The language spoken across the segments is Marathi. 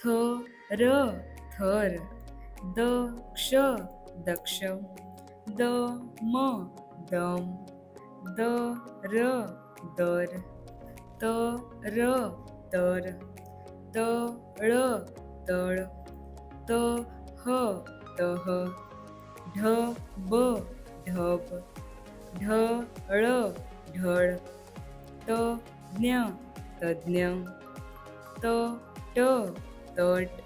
थ र थर द क्ष दक्ष द म दम द र दर त र तर त ळ तळ त ह तह ढ ब ढब ढ ळ ढळ त ज्ञ तज्ञ त ट तट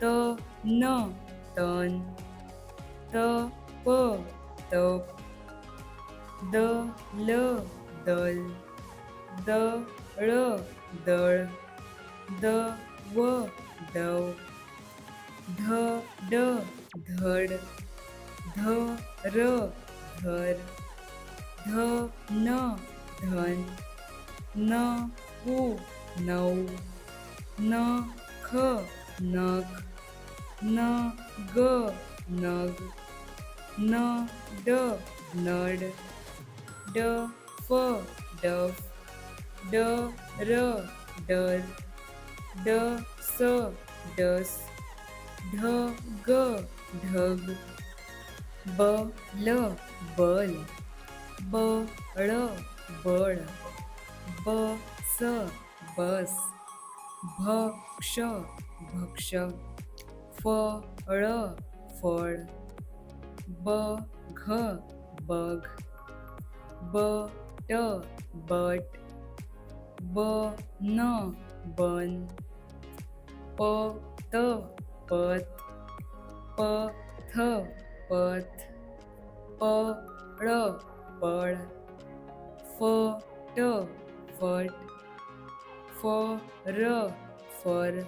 त न तन त प तप द ल दल द ळ दळ द व दव ध ड धड ध र धर ध न धन न उ नऊ न ख नख न ग नग न ड नड ड फ डफ ड र डर ड स डस ढ ग ढग ब ल बल ब ळ बळ ब स बस भक्ष भक्ष फळ फळ बघ बघ बट बट बन बन पत पत पथ पथ पळ पळ फट फट फ र फर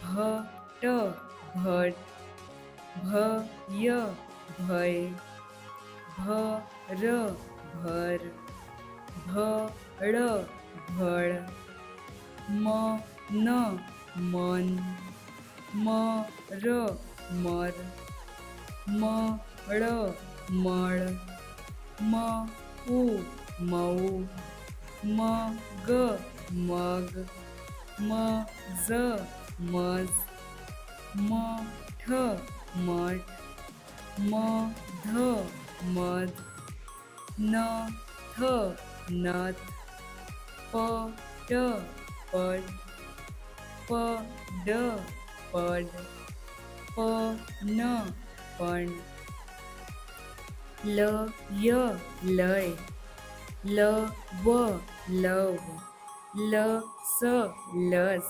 भ ट भट भ य भय भ र भर भ ळ भळ म न मन. म र मर म ळ मळ म उ मऊ. म ग मग म ज मज म ठ मठ म ध मध न थ नथ प ट पड प ड पड प न पण ल य लय ल व लव ल स लस.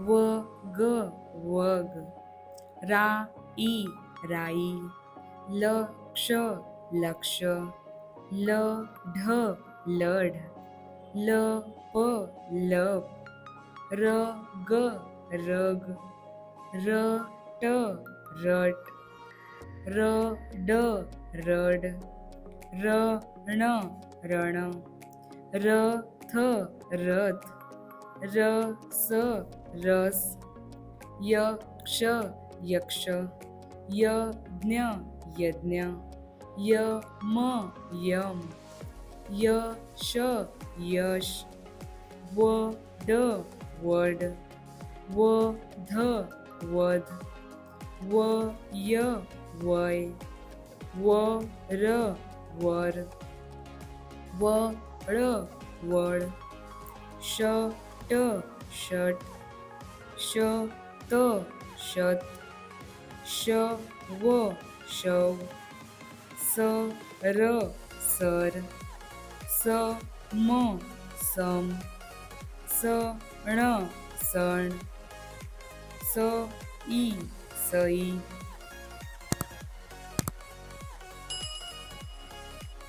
व ग वग. रा ई राई. ल क्ष लक्ष. ल ढ लढ. ल प लप र ग रग. र ट रट. र ड रड. र ण रण. र थ रथ र स रस य क्ष यक्ष यज्ञ यज्ञ य म यम य श यश व ड वड व ध वध व य वय व र वर व ळ वळ word. Shirt. Shirt. Shirt shirt show. Show sir. Sir sam sum, sern sern so e so e